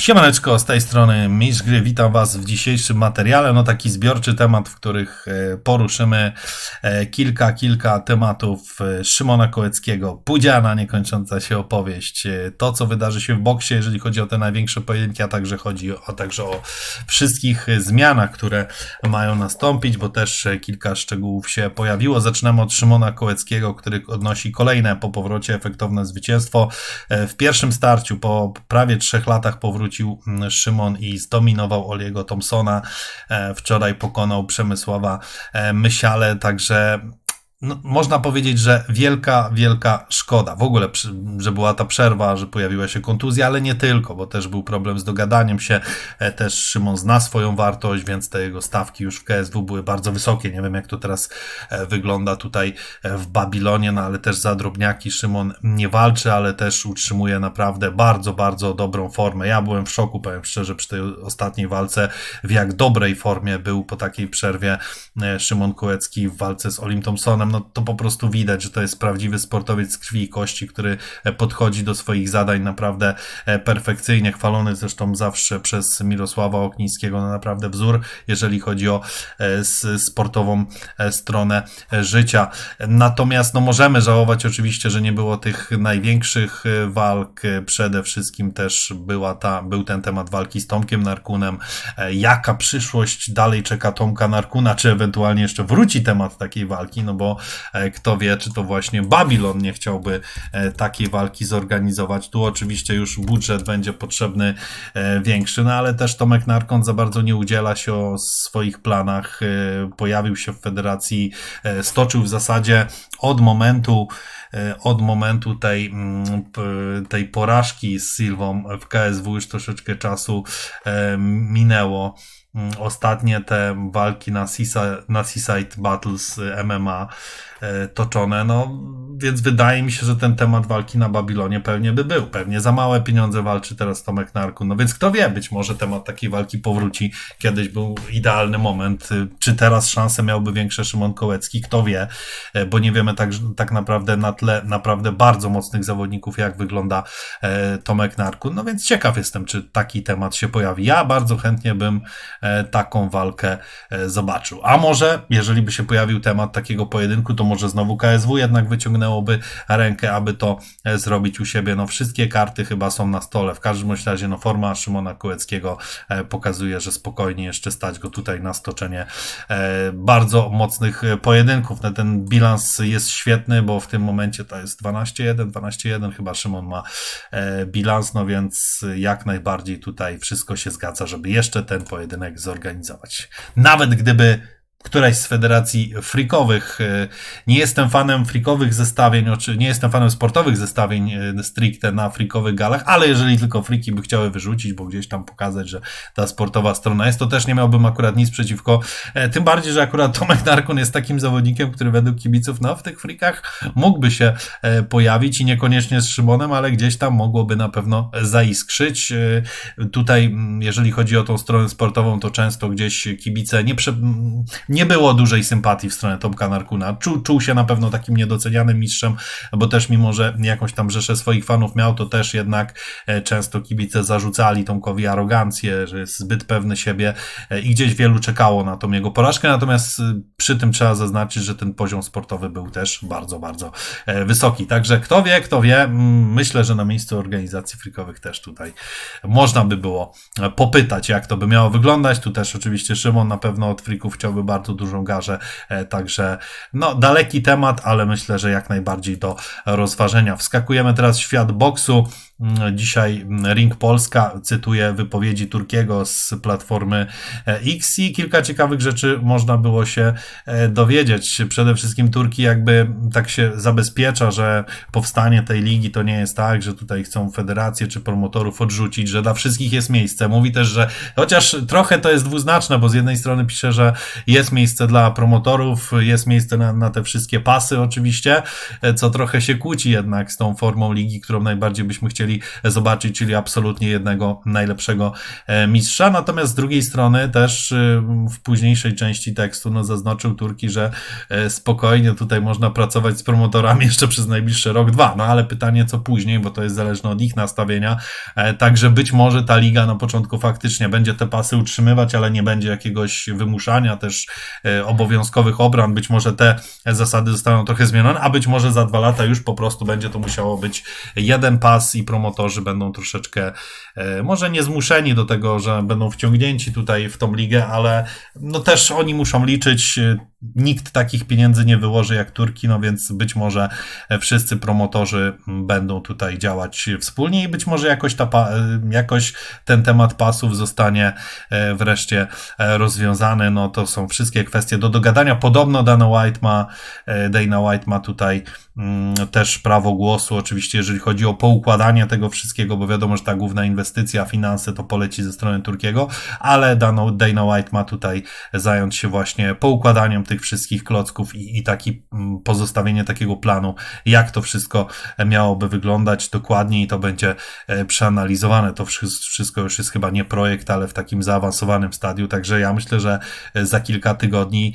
Siemaneczko, z tej strony Mistrz Gry, witam Was w dzisiejszym materiale. No taki zbiorczy temat, w których e, poruszymy e, kilka, kilka tematów e, Szymona Kołeckiego, Pudziana, niekończąca się opowieść, to co wydarzy się w boksie, jeżeli chodzi o te największe pojedynki, a także chodzi o, także o wszystkich zmianach, które mają nastąpić, bo też kilka szczegółów się pojawiło. Zaczynamy od Szymona Kołeckiego, który odnosi kolejne po powrocie efektowne zwycięstwo. W pierwszym starciu po prawie trzech latach powrócił wrócił mm, Szymon i zdominował Oliego Thompsona. E, wczoraj pokonał Przemysława e, Mysiale, także no, można powiedzieć, że wielka, wielka szkoda. W ogóle, że była ta przerwa, że pojawiła się kontuzja, ale nie tylko, bo też był problem z dogadaniem się. E, też Szymon zna swoją wartość, więc te jego stawki już w KSW były bardzo wysokie. Nie wiem, jak to teraz e, wygląda tutaj e, w Babilonie, no ale też za drobniaki Szymon nie walczy, ale też utrzymuje naprawdę bardzo, bardzo dobrą formę. Ja byłem w szoku, powiem szczerze, przy tej ostatniej walce, w jak dobrej formie był po takiej przerwie Szymon Kołecki w walce z Olim Thompsonem no to po prostu widać, że to jest prawdziwy sportowiec z krwi i kości, który e, podchodzi do swoich zadań naprawdę e, perfekcyjnie, chwalony zresztą zawsze przez Mirosława Oknińskiego, no naprawdę wzór, jeżeli chodzi o e, sportową stronę życia. Natomiast no możemy żałować oczywiście, że nie było tych największych walk, przede wszystkim też była ta, był ten temat walki z Tomkiem Narkunem, jaka przyszłość dalej czeka Tomka Narkuna, czy ewentualnie jeszcze wróci temat takiej walki, no bo kto wie, czy to właśnie Babylon nie chciałby e, takiej walki zorganizować. Tu oczywiście już budżet będzie potrzebny e, większy, no ale też Tomek Narkon za bardzo nie udziela się o swoich planach. Pojawił się w federacji, stoczył w zasadzie od momentu od momentu tej, mm, tej porażki z Silwą w KSW już troszeczkę czasu minęło. Mm, ostatnie te walki na, Seaside, na Seaside Battles y, MMA E, toczone, no więc wydaje mi się, że ten temat walki na Babilonie pewnie by był. Pewnie za małe pieniądze walczy teraz Tomek Narku. No więc kto wie, być może temat takiej walki powróci. Kiedyś był idealny moment. Czy teraz szanse miałby większe Szymon Kołecki? Kto wie, e, bo nie wiemy tak, tak naprawdę na tle naprawdę bardzo mocnych zawodników, jak wygląda e, Tomek Narku. No więc ciekaw jestem, czy taki temat się pojawi. Ja bardzo chętnie bym taką walkę zobaczył. A może, jeżeli by się pojawił temat takiego pojedynku, to może znowu KSW jednak wyciągnęłoby rękę, aby to e, zrobić u siebie. No wszystkie karty chyba są na stole. W każdym razie no forma Szymona Kołeckiego e, pokazuje, że spokojnie jeszcze stać go tutaj na stoczenie e, bardzo mocnych pojedynków. No, ten bilans jest świetny, bo w tym momencie to jest 12-1, 12-1 chyba Szymon ma bilans, no więc jak najbardziej tutaj wszystko się zgadza, żeby jeszcze ten pojedynek zorganizować. Nawet gdyby któraś z federacji freakowych. E, nie jestem fanem freakowych zestawień, nie jestem fanem sportowych zestawień e, stricte na freakowych galach, ale jeżeli tylko freaki by chciały wyrzucić, bo gdzieś tam pokazać, że ta sportowa strona jest, to też nie miałbym akurat nic przeciwko. E, tym bardziej, że akurat Tomek Narkun jest takim zawodnikiem, który według kibiców no, w tych freakach mógłby się pojawić i niekoniecznie z Szymonem, ale gdzieś tam mogłoby na pewno zaiskrzyć. Tutaj, jeżeli chodzi o tą stronę sportową, to często gdzieś kibice nie prze nie było dużej sympatii w stronę Tomka Narkuna. Czuł, czuł się na pewno takim niedocenianym mistrzem, bo też mimo, że jakąś tam rzeszę swoich fanów miał, to też jednak e, często kibice zarzucali Tomkowi arogancję, że jest zbyt pewny siebie e, i gdzieś wielu czekało na tą jego porażkę, natomiast e, przy tym trzeba zaznaczyć, że ten poziom sportowy był też bardzo, bardzo wysoki. Także kto wie, kto wie, myślę, że na miejscu organizacji freakowych też tutaj można by było popytać, jak to by miało wyglądać. Tu też oczywiście Szymon na pewno od freaków chciałby bardzo bardzo dużą garzę, e, także no daleki temat, ale myślę, że jak najbardziej do rozważenia. Wskakujemy teraz w świat boksu. Mm, dzisiaj Ring Polska cytuje wypowiedzi Turkiego z platformy e, X i kilka ciekawych rzeczy można było się e, dowiedzieć. Przede wszystkim Turki jakby tak się zabezpiecza, że powstanie tej ligi to nie jest tak, że tutaj chcą federację czy promotorów odrzucić, że dla wszystkich jest miejsce. Mówi też, że chociaż trochę to jest dwuznaczne, bo z jednej strony pisze, że jest miejsce dla promotorów, jest miejsce na, na te wszystkie pasy oczywiście, e, co trochę się kłóci jednak z tą formą ligi, którą najbardziej byśmy chcieli chcieli zobaczyć, czyli absolutnie jednego najlepszego mistrza. Natomiast z drugiej strony też w późniejszej części tekstu no, zaznaczył Turki, że spokojnie tutaj można pracować z promotorami jeszcze przez najbliższy rok, dwa. No ale pytanie, co później, bo to jest zależne od ich nastawienia. Także być może ta liga na początku faktycznie będzie te pasy utrzymywać, ale nie będzie jakiegoś wymuszania też obowiązkowych obran. Być może te zasady zostaną trochę zmienione, a być może za dwa lata już po prostu będzie to musiało być jeden pas i promotorzy będą troszeczkę e, może nie zmuszeni do tego, że będą wciągnięci tutaj w tą ligę, ale no też oni muszą liczyć nikt takich pieniędzy nie wyłoży jak Turki, no więc być może wszyscy promotorzy będą tutaj działać wspólnie i być może jakoś, ta, jakoś ten temat pasów zostanie e, wreszcie e, rozwiązany. No to są wszystkie kwestie do dogadania. Podobno Dana White ma, e, Dana White ma tutaj mm, też prawo głosu, oczywiście jeżeli chodzi o poukładanie tego wszystkiego, bo wiadomo, że ta główna inwestycja, finanse to poleci ze strony Turkiego, ale Dana, Dana White ma tutaj zająć się właśnie poukładaniem tych wszystkich klocków i, i taki mm, pozostawienie takiego planu, jak to wszystko miałoby wyglądać dokładnie i to będzie e, przeanalizowane. To wszystko już jest chyba nie projekt, ale w takim zaawansowanym stadium, także ja myślę, że e, za kilka tygodni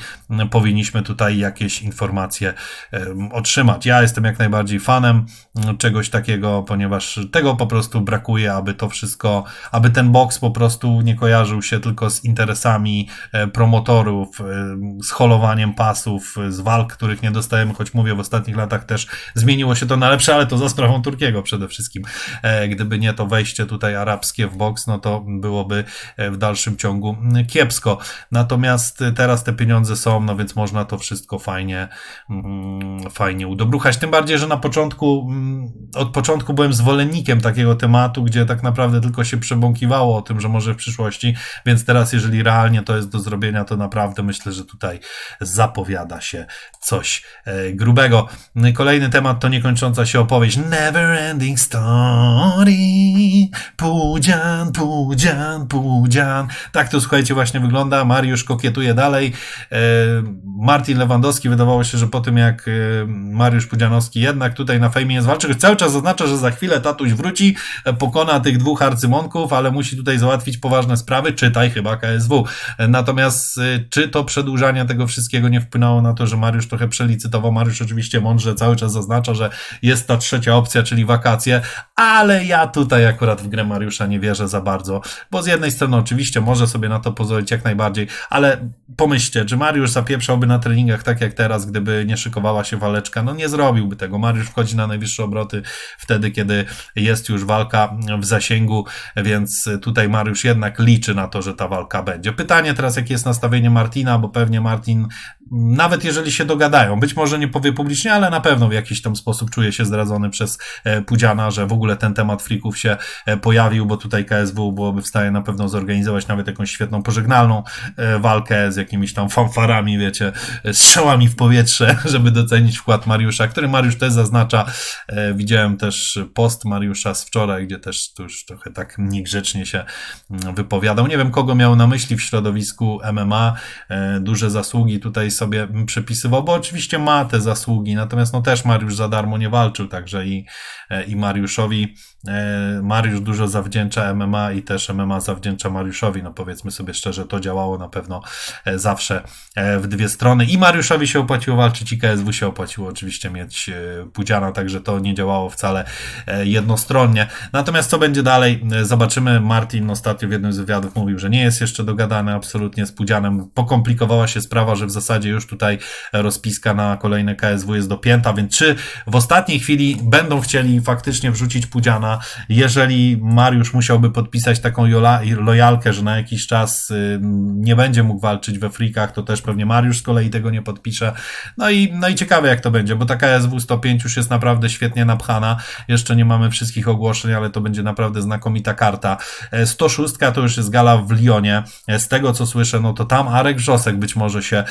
powinniśmy tutaj jakieś informacje otrzymać. Ja jestem jak najbardziej fanem czegoś takiego, ponieważ tego po prostu brakuje, aby to wszystko, aby ten box po prostu nie kojarzył się tylko z interesami e, promotorów, z holowaniem blokowaniem pasów, z walk, których nie dostajemy, choć mówię, w ostatnich latach też zmieniło się to na lepsze, ale to za sprawą Turkiego przede wszystkim. E, gdyby nie to wejście tutaj arabskie w boks, no to byłoby e, w dalszym ciągu kiepsko. Natomiast teraz te pieniądze są, no więc można to wszystko fajnie, mm, fajnie udobruchać. Tym bardziej, że na początku, mm, od początku byłem zwolennikiem takiego tematu, gdzie tak naprawdę tylko się przebąkiwało o tym, że może w przyszłości, więc teraz, jeżeli realnie to jest do zrobienia, to naprawdę myślę, że tutaj zapowiada się coś e, grubego. Kolejny temat to niekończąca się opowieść. Never ending story. Pudzian, pudzian, pudzian. Tak to słuchajcie właśnie wygląda. Mariusz kokietuje dalej. E, Martin Lewandowski wydawało się, że po tym jak e, Mariusz Pudzianowski jednak tutaj na fejmie jest walczy, cały czas zaznacza, że za chwilę tatuś wróci, pokona tych dwóch arcymonków, ale musi tutaj załatwić poważne sprawy, czytaj chyba KSW. Natomiast czy to przedłużanie tego wszystkiego wszystkiego nie wpłynęło na to, że Mariusz trochę przelicytował. Mariusz oczywiście mądrze cały czas zaznacza, że jest ta trzecia opcja, czyli wakacje, ale ja tutaj akurat w grę Mariusza nie wierzę za bardzo, bo z jednej strony oczywiście może sobie na to pozwolić jak najbardziej, ale pomyślcie, czy Mariusz zapieprzałby na treningach tak jak teraz, gdyby nie szykowała się waleczka? No nie zrobiłby tego. Mariusz wchodzi na najwyższe obroty wtedy, kiedy jest już walka w zasięgu, więc tutaj Mariusz jednak liczy na to, że ta walka będzie. Pytanie teraz, jakie jest nastawienie Martina, bo pewnie Martin nawet jeżeli się dogadają, być może nie powie publicznie, ale na pewno w jakiś tam sposób czuje się zdradzony przez e, Pudziana, że w ogóle ten temat frików się e, pojawił, bo tutaj KSW byłoby w stanie na pewno zorganizować nawet jakąś świetną pożegnalną e, walkę z jakimiś tam fanfarami, wiecie, strzałami w powietrze, żeby docenić wkład Mariusza, który Mariusz też zaznacza. Widziałem też post Mariusza z wczoraj, gdzie też tu już trochę tak niegrzecznie się mm, wypowiadał. Nie wiem, kogo miał na myśli w środowisku MMA. Duże zasługi tutaj sobie przypisywał, bo oczywiście ma te zasługi, natomiast no też Mariusz za darmo nie walczył, także i, e, i Mariuszowi, e, Mariusz dużo zawdzięcza MMA i też MMA zawdzięcza Mariuszowi, no powiedzmy sobie szczerze, to działało na pewno e, zawsze w dwie strony i Mariuszowi się opłaciło walczyć i KSW się opłaciło oczywiście mieć Pudziana, także to nie działało wcale jednostronnie. Natomiast co będzie dalej, zobaczymy. Martin ostatnio w jednym z wywiadów mówił, że nie jest jeszcze dogadany absolutnie z Pudzianem. Pokomplikowała się sprawa, że w zasadzie już tutaj rozpiska na kolejne KSW jest dopięta, więc czy w ostatniej chwili będą chcieli faktycznie wrzucić Pudziana, jeżeli Mariusz musiałby podpisać taką lojalkę, że na jakiś czas nie będzie mógł walczyć we frikach, to też pewnie Mariusz z kolei tego nie podpisze. No i, no i ciekawe jak to będzie, bo ta KSW 105 już jest naprawdę świetnie napchana. Jeszcze nie mamy wszystkich ogłoszeń, ale to będzie naprawdę znakomita karta. 106 to już jest gala w Lyonie. Z tego co słyszę, no to tam Arek Wrzosek być może się e,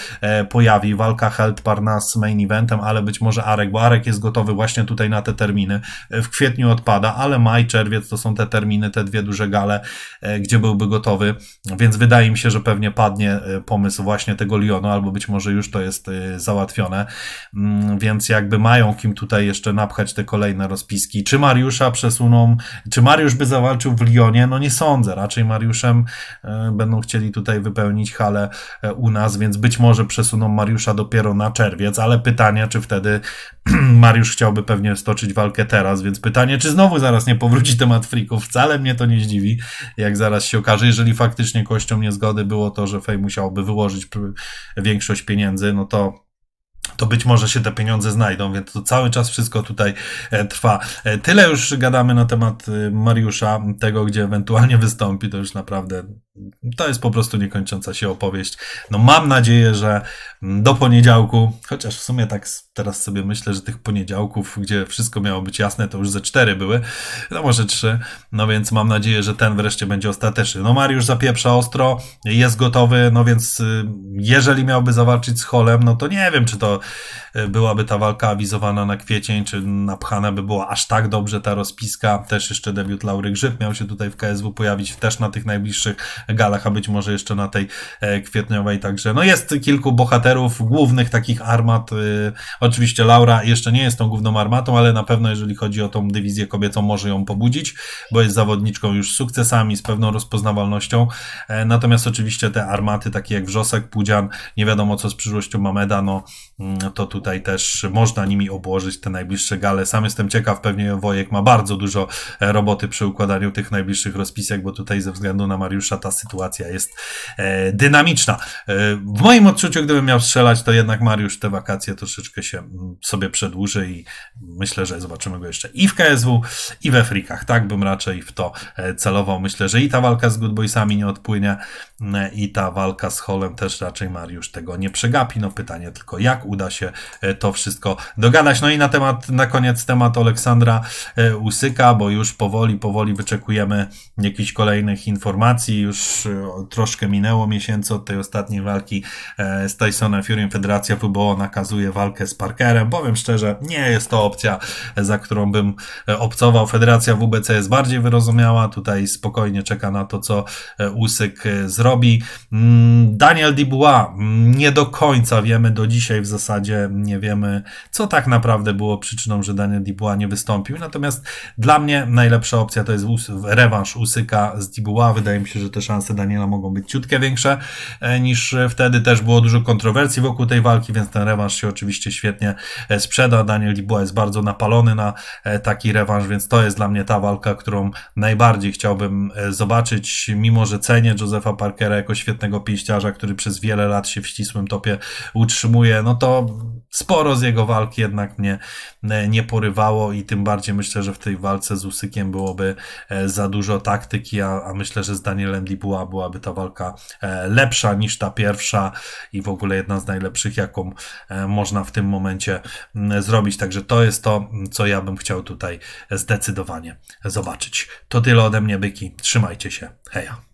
pojawi. Walka Held Parnas main eventem, ale być może Arek, bo Arek jest gotowy właśnie tutaj na te terminy. E, w kwietniu odpada, ale maj, czerwiec to są te terminy, te dwie duże gale, e, gdzie byłby gotowy, więc wydaje mi się, że pewnie padnie pomysł właśnie tego Lyonu, albo być może już to jest załatwione, mm, więc jak jakby mają kim tutaj jeszcze napchać te kolejne rozpiski. Czy Mariusza przesuną, czy Mariusz by zawalczył w Lyonie? No nie sądzę. Raczej Mariuszem e, będą chcieli tutaj wypełnić halę e, u nas, więc być może przesuną Mariusza dopiero na czerwiec, ale pytanie, czy wtedy Mariusz chciałby pewnie stoczyć walkę teraz, więc pytanie, czy znowu zaraz nie powróci temat frików. Wcale mnie to nie zdziwi, jak zaraz się okaże, jeżeli faktycznie kością niezgody było to, że Fej musiałby wyłożyć większość pieniędzy, no to to być może się te pieniądze znajdą, więc to cały czas wszystko tutaj e, trwa. E, tyle już gadamy na temat e, Mariusza, tego, gdzie ewentualnie wystąpi, to już naprawdę to jest po prostu niekończąca się opowieść. No mam nadzieję, że do poniedziałku, chociaż w sumie tak teraz sobie myślę, że tych poniedziałków, gdzie wszystko miało być jasne, to już ze cztery były, no może trzy, no więc mam nadzieję, że ten wreszcie będzie ostateczny. No Mariusz zapieprza ostro, jest gotowy, no więc y, jeżeli miałby zawalczyć z Holem, no to nie wiem, czy to y, byłaby ta walka awizowana na kwiecień, czy napchana by była aż tak dobrze ta rozpiska. Też jeszcze debiut Laury Grzyb miał się tutaj w KSW pojawić, też na tych najbliższych galach, a być może jeszcze na tej e, kwietniowej. Także no jest kilku bohaterów, głównych takich armat. E, oczywiście Laura jeszcze nie jest tą główną armatą, ale na pewno jeżeli chodzi o tą dywizję kobiecą, może ją pobudzić, bo jest zawodniczką już z sukcesami, z pewną rozpoznawalnością. E, natomiast oczywiście te armaty, takie jak Wrzosek, Pudzian, nie wiadomo co z przyszłością Mameda, no mm, to tutaj też można nimi obłożyć te najbliższe gale. Sam jestem ciekaw, pewnie Wojek ma bardzo dużo roboty przy układaniu tych najbliższych rozpisek, bo tutaj ze względu na Mariusza ta sytuacja jest e, dynamiczna. E, w moim odczuciu, gdybym miał strzelać, to jednak Mariusz te wakacje troszeczkę się mm, sobie przedłuży i myślę, że zobaczymy go jeszcze i w KSW, i we frikach. Tak bym raczej w to e, celował. Myślę, że i ta walka z Good Boysami nie odpłynie, i ta walka z Holem też raczej Mariusz tego nie przegapi. No pytanie tylko, jak uda się to wszystko dogadać. No i na temat, na koniec temat Aleksandra Usyka, bo już powoli, powoli wyczekujemy jakichś kolejnych informacji. Już troszkę minęło miesięcy od tej ostatniej walki e, z Tysonem Fury. Federacja WBO nakazuje walkę z Parkerem. Powiem szczerze, nie jest to opcja, za którą bym e, obcował. Federacja WBC jest bardziej wyrozumiała. Tutaj spokojnie czeka na to, co e, Usyk zrobi. Mm, Daniel Dubois, mm, nie do końca wiemy do dzisiaj w zasadzie, nie wiemy, co tak naprawdę było przyczyną, że Daniel Dubois nie wystąpił. Natomiast dla mnie najlepsza opcja to jest rewanż Usyka z Dubois. Wydaje mi się, że te szanse Daniela mogą być ciutkę większe e, niż wtedy. Też było dużo kontrowersji wokół tej walki, więc ten rewanż się oczywiście świetnie e, sprzeda. Daniel Dubois jest bardzo napalony na e, taki rewanż, więc to jest dla mnie ta walka, którą najbardziej chciałbym zobaczyć, mimo że cenię Josepha Parkera jako świetnego pięściarza, który przez wiele lat się w ścisłym topie utrzymuje, no to sporo z jego walki jednak mnie nie porywało i tym bardziej myślę, że w tej walce z Usykiem byłoby za dużo taktyki, a, a myślę, że z Danielem Dubois byłaby ta walka e, lepsza niż ta pierwsza i w ogóle jedna z najlepszych, jaką e, można w tym momencie zrobić. Także to jest to, co ja bym chciał tutaj zdecydowanie zobaczyć. To tyle ode mnie, byki. Trzymajcie się. Heja.